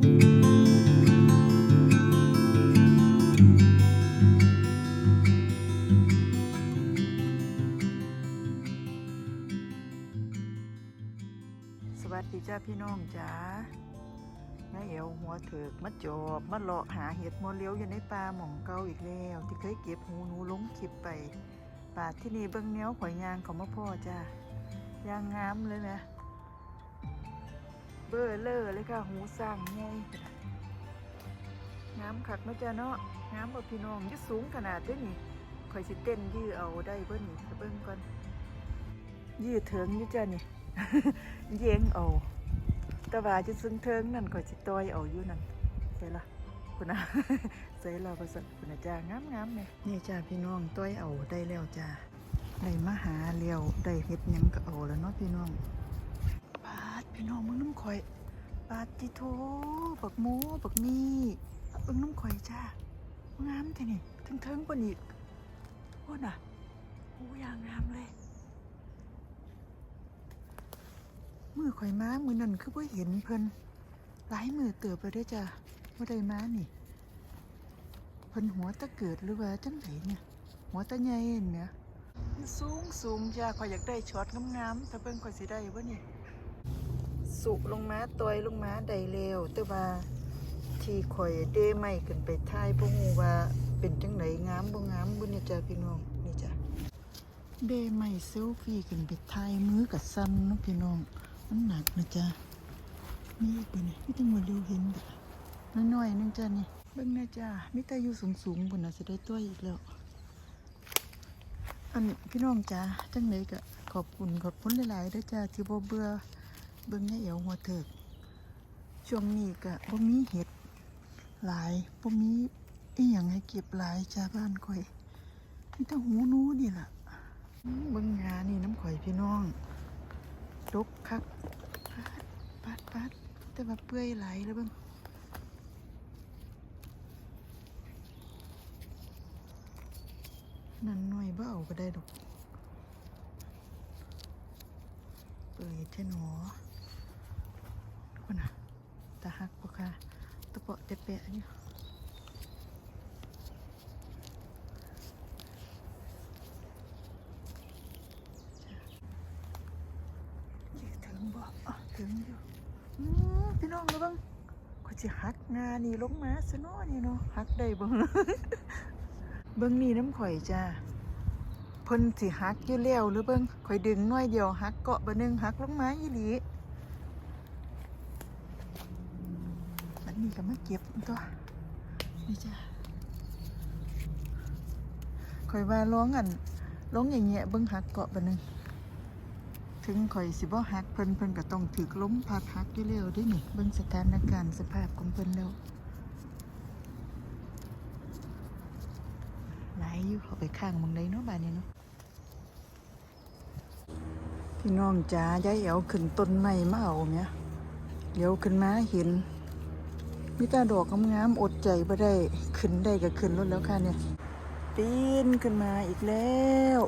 สวัสดีจ้าพี่น้องจ๋าน้าเอวหัวเถิกมาจอบมาเลาะหาเห็ดโมเลี้ยวอยู่ในป่าหม่องเก่าอีกแล้ว ที่เคยเก็บหูหนูลงคลิปไปป่าที่นี่เบิ้งแนวข่อยยางเขามาพ่อจ้ายางงามเลยนะ เบอร์เลอเลยค่ะ หูสร้างไงงามคักนะจ้าเนาะงามบ่พี่น้องยิ่สูงขนาดด้นี่ข่อยสิเต้นยื้อเอาได้เบิ้นี่เบิ้งก่อน ยื้อเถิงยู่จ้านี่เย็งเอาต่ว่าจะซึ่งเทิงนั่นก็สิต้อยเอาอยู่นั่นใช่ละคุณนะใส่เราก็สักคุณนะจ้างามงามๆเนี่ยนี่จ้าพี่น้องต้อยเอาได้แล้วจ้าได้มาหาเลี้ยวได้เฮ็ดยังก็เอาแล้วเนาะพี่น้อง พี่น้องมึงน้ำข่อยปาดจิโทบักหมูบักมีเบิ่งน้ำข่อยจ้างามทีนี่ถึงเทิงกว่านี้โอ้น่ะโอ้ยางงามเลยมือข่อยม้ามือนั่นคือว่าเห็นเพิ่นหลายมือเติบไปได้จ้ะว่าได้ม้านี่เพิ่นหัวตะเกิดหรือว่าจังไหนเนี่ยหัวตะใหญ่เนี่ยสูงสูงจ้าข่อยอยากได้ช็อตงามๆถ้าเพิ่นข่อยสิได้บ่นี่ สุลงมาตอยลงมาได้แล้วแต่ว่าที่ข่อยเด้ไม่ขึ้นไปท้ายบ่ฮู้ว่าเป็นจังไหนงามบ่งามบ่เนี่ยจ้ะพี่น้องนี่จ้ะเดไม่เซลฟี่กันไปถ่ายมือกับซ้ำนะพี่น้องมันหนักนะจ๊ะนี่อีกไปนี่ไม่ต้องมาดูเห็นแบบน้อยๆนึงจ้ะนี่เบิ่งนะจ้ะมิตาอยู่สูงๆบนน่ะจะได้ตัวอีกแล้วอันพี่น้องจ้าจังเลยก็ขอบคุณขอบคุณหลายๆด้อจ้าที่บ่เบื่อ เบิ่งแม่เอวหัวเถิกช่วงนี้ก็บ่มีเห็ดหลายบ่มีอีหยังให้เก็บหลายจ้าบ้านข่อยมีแต่หูนูนี่ล่ะเบิ่งงานี่น้ำข่อยพี่น้องดกคักปาดปาดปาดแต่ว่าเปื่อยไหลแล้วเบิ่งนั่นหน่อยบ่เอาก็ได้ดอกเปื่อยแท่หนอคนน่ะ ตาหักปะค่ะตะเปาะตะแปะอยู่ถึงบ่อถึงอยู่อืมพี่น้องระวังก็จะหักงานี่ลงมาซะเนาะนี่เนาะหักได้บ่เบิ่งนี่น้ำข่อยจ้าเพิ่นสิหักอยู่แล้วหรือเบิ่งข่อยดึงน้อยเดียวหักเกาะบ่นึงหักลงมาอีหลี นนี้ก็มาเก็บตัวนี่จ้าข่อยว่าร้องอันร้องอย่างเงี้ยเบิ่งหักเกาะบ่หนึ่งถึงข่อยสิบ่ฮักเพิ่นเพิ่นก็ต้องถึกล้มพัดฮักอยู่แล้วด้นี่เบิ่งสถานการณ์สภาพของเพิ่นแล้วหลายอยู่เขาไปข้างมองใดเนาะบ้านนี้เนาะพี่น้องจ๋ายายเอ๋วขึ้นต้นไม้มาเอาเนี่ยเดี๋ยวขึ้นมาเห็น มีตาดอกงามๆอดใจบ่ได้ขึ้นได้ก็ขึ้นรถแล้วค่ะเนี่ยปีนขึ้นมาอีกแล้ว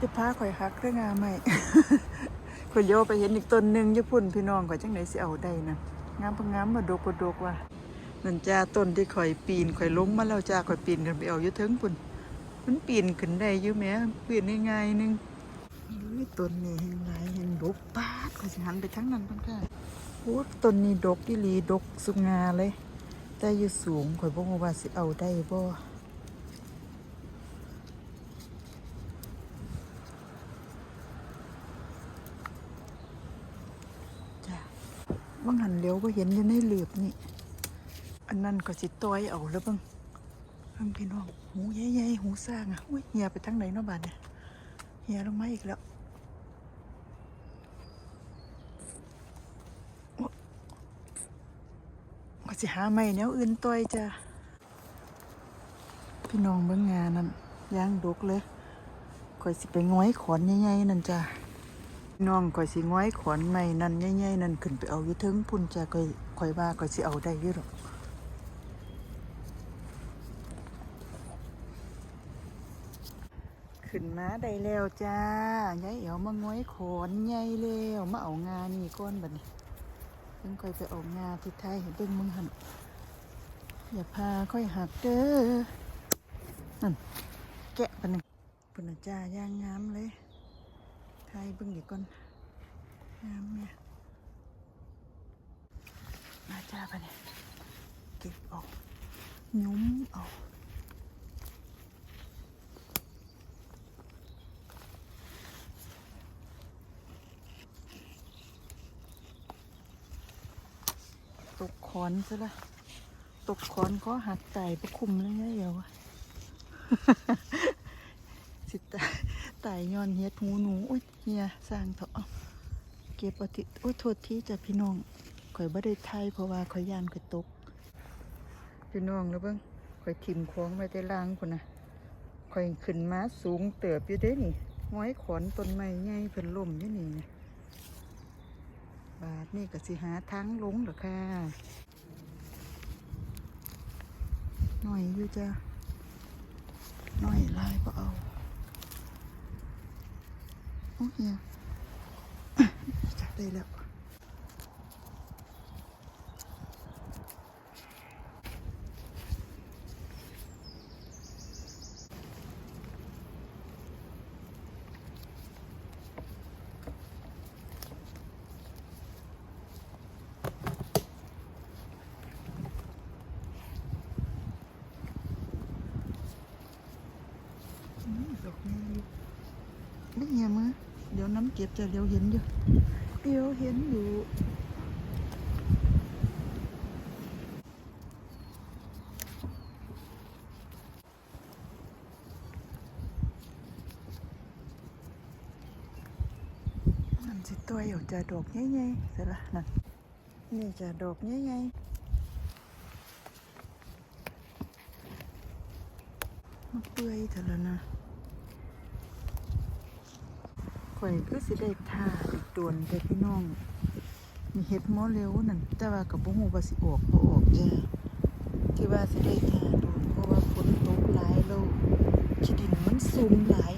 จะพาข่อยหักเรื่องงาใหมข่อยโยไปเห็นอีกต้นหนึ่งญี่ปุ่นพี่น้องข่อยจังไหนสิเอาได้นะงามพะงามมาดกมาดกว่ะนั่นจ้าต้นที่ข่อยปีนข่อยลงมาแล้วจ้าข่อยปีนกันไปเอาอยู่เทิงปุ่นมันปีนขึ้นได้อยู่แม่ปีนง่ายๆนึงต้นนี้แห่งหลายแห่งดกปาดข่อยสิหันไปทั้งนั้นเพิ่นค่ะ โอ้ต้นนี้ดกอีหลีดกสุดงาเลย แต่อยู่สูงข่อยบ่ฮู้ว่าสิเอาได้บ่บางหันเลี้ยวก็เห็นอยู่ในเหลือบนี่ อันนั้นก็สิต้อยเอาแล้วบ้างเพิ่งพี่น้อง หูใหญ่ๆหูสร้างอะ อุ้ยเหียไปทางไหนเนาะบาดเนี่ยเหียลงมาอีกแล้วโอ๊ะ ก็สิหาไม่แนวอื่นต้อยจ้ะพี่น้องเบิ่งงานนั่นย่างดกเลยข่อยสิไปง้อยขอนใหญ่ๆนั่นจ้ะน้องข่อยสิง้อยขอนใหม่นั่นใหญ่ๆนั่นขึ้นไปเอาอยู่เทึงพุ่นจ้ะข่อยข่อยว่าข่อยสิเอาได้อยู่หรอกขึ้นมาได้แล้วจ้ายายเอ๋วมาง้อยขอนใหญ่แล้วมาเอางานนี่ก้อนบัดนี้ เพิ่งค่อยไปออกงานที่ไทยให้เบิ่งมึงหันอย่าพาค่อยหักเด้อนั่นแกะปหนึ่งปนจ้าย่างงามเลยไทยเบิ่งดีก่อนงามเนี่ยมาจ้าปะเนี่ยเก็บออกยุ้มเอา ตกขอนซะละ ตกขอนก็หักไก่ประคุมเลยไงเดี๋ยวสิตายตายย้อนเฮ็ดหูหนูอุ้ยเฮียสร้างเถอะเก็บอาทิโอ้ยโทษทีจ้ะพี่น้องข่อยบ่ได้ไทยเพราะว่าข่อยยานข่อยตก พี่น้องแล้วเบิ่งข่อยถิ่มของไว้แต่ล่างพุ่นนะข่อยขึ้นมาสูงเติบอยู่เด้นี่ห้อยขอนต้นไม้ใหญ่เพิ่นล่มอยู่นี่นะ บาทนี่ก็สิหาทางลงหรอค่ะ หน่อยอยู่จ้ะหน่อยลายก็เอาโอ้เฮียจับได้แล้ว อืมดอกนี้อยู่ ไม่เงียมือเดี๋ยวน้ำเก็บจะเดี๋ยวเห็นอยู่เดี๋ยวเห็นอยู่นั่นสิตัวอยู่จะดอกใหญ่ๆเสร็จละนั่นนี่จะดอกใหญ่ๆมันเปื่อยเถอะแล้วนะ ข่อยคือสิได้ท่าอีกโดนแต่พี่น้อง มีเฮ็ดหมอเร็วนั่นแต่ว่ากับบ่ฮู้ว่าสิออกบ่ออกจ้าที่ว่าสิได้ท่าโดนเพราะว่าฝนตกหลายแล้วขี้ดินมันซุ่มหลาย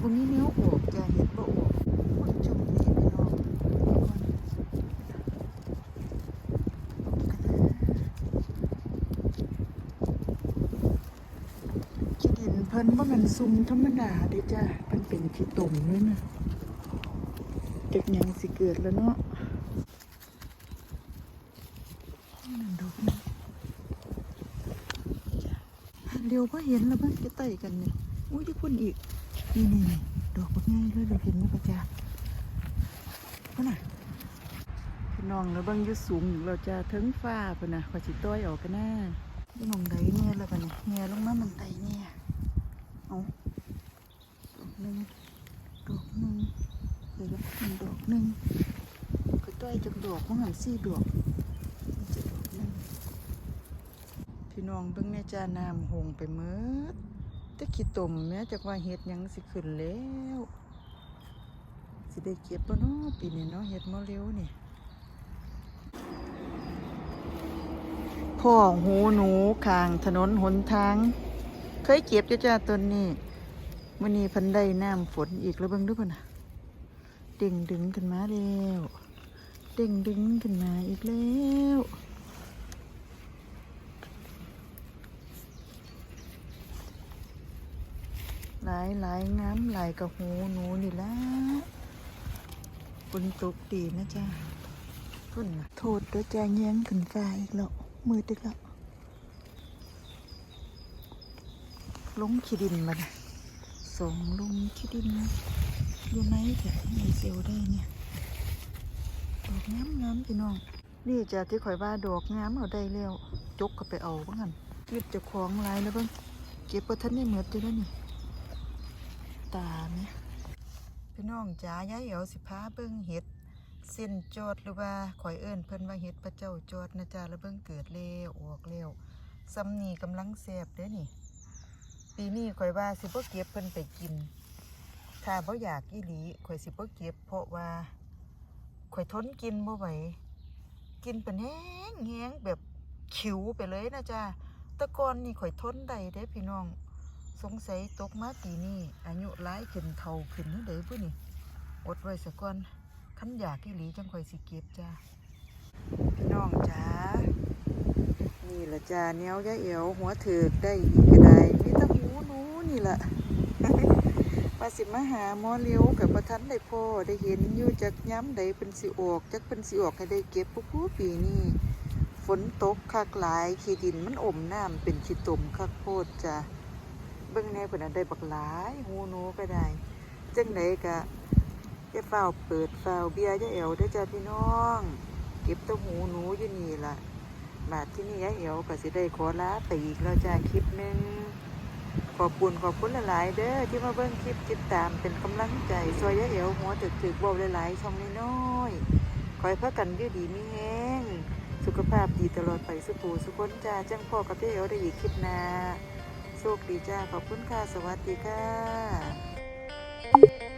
บ่มีแนวออกจ้าเฮ็ดบ่ออกคนจุ่มนี่พี่น้องขี้ดินเพิ่นบ่แม่นซุ่มธรรมดาเด้จ้าเพิ่นเป็นขี้ตุ่มเลยนะ เด็กยังสิเกิดแล้วเนาะดอกนี่เดี๋ยวพอเห็นแล้วเพิ่งจะไต่กันเนี่ยอุ้ยที่พุ่นอีก นี่นี่ดอกง่ายเลยเราเห็นไหมปะจ๊ะพ่อน่ะพี่น้องแล้วบางยุสูงเราจะถึงฟ้าพ่นน่ะขอจิต้อยออกกันหน้าพี่น้องใดเนี่ยแล้วกันเนี่ยเงียลงมามันไต่เนี่ยเอาหนึ่ง เดี๋ยวหนึ่งดอกหนึ่งก็ต้อยจักดอกของหันสี่ดอกจะดอกหนึ่งพี่น้องเบิ่งแม่จาน้ำหงไปเมิดแต่ขี้ตมแม่จากว่าเฮ็ดยังสิขึ้นแล้วสิได้เก็บบ่เนาะปีนี้เนาะเฮ็ดมาเร็วนี่พ่อหูหนูขางถนนหนทาง เคยเก็บจ้าจ้าต้นนี้มื้อนี้พันได้น้ำฝนอีกแล้วเบิ่งดูพุ่นน่ะ เด้งดึงขึ้นมาแล้วเด้งดึงขึ้นมาอีกแล้วหลายหลายงามหลายกระหูหนูนี่ละฝนตกดีนะจ๊ะพุ่นโทษด้วยจ้าแย้งขึ้นฟ้าอีกแล้วมืดอีกแล้วลงขี้ดินมาส่งลงขี้ดิน อยู่ไหนแถวไหนเซลได้เนี่ย ดอกงามงามพี่น้อง นี่จากที่ข่อยว่าดอกงามเอาได้แล้วจกก็ไปเอาบ้างกันคิดจะคล้องลายแล้วบ้างเก็บประทันได้เหมือดอยู่แล้วนี่ ตาเนี่ยพี่น้องจ๋าย้ายเอ๋วสิพาเบิ้งเห็ดเส้นจอดหรือว่าข่อยเอิ้นเพิ่นว่าเห็ดพระเจ้าจอดนะจ๊ะแล้วเบิ้งเกิดเร็วออกเร็วซ้ำนี่กำลังแซ่บเด้อนี่ ปีนี้ข่อยว่าสิบ่เก็บเพิ่นไปกิน ถ้าบ่อยากอีหลีข่อยสิบ่เก็บ เพราะว่าข่อยทนกินบ่ไหวกินเป็นแห้งแห้งแบบขิวไปเลยนะจ๊ะตะกอนนี่ข่อยทนได้เด้พี่น้อง สงสัยตกมาปีนี้อายุหลายขึ้นเท่าขึ้นนี่เด้พุ่นนี่อดไว้ซะก่อนคันอยากอีหลีจังข่อยสิเก็บจ้าจ้าเหนียยะเอียวหัวเถือได้อีกก็ได้มีแตะหูหนูนี่ละ ว่าสิมาหาหมอเลี้ยวกับประทันได้พ่อได้เห็นอยู่จากย้ำใดเป็นสิออกจักเป็นสิออกให้ได้เก็บปุ๊บปุ๊บปีนี้ฝนตกคักหลายขี้ดินมันอมน้ำเป็นขี้ตมคักโพดจ้ะเบิ่งแน่เพิ่นนะได้บักหลายหูหนูก็ได้จังไดก็อย่าเฝ้าเปิดเฝ้าเบียร์อย่าแอวเด้จ้าพี่น้อง เก็บตัวหูหนูอยู่นี่ละบาดที่นี่ยายแอวก็สิได้ขอลาไปอีกแล้วจ้าคลิปหนึง ขอบคุณขอบคุณหลายๆเด้อที่มาเบิ่งคลิปติดตามเป็นกำลังใจซอยยะเอวหัวถึกถึกเบาหลายๆช่องน้อยๆคอยพักกันยืดดีมีแห้งสุขภาพดีตลอดไปสุขูสุขคนจ้าจังพ่อกับยายเอวได้อีกคลิปนาโชคดีจ้าขอบคุณค่ะสวัสดีค่ะ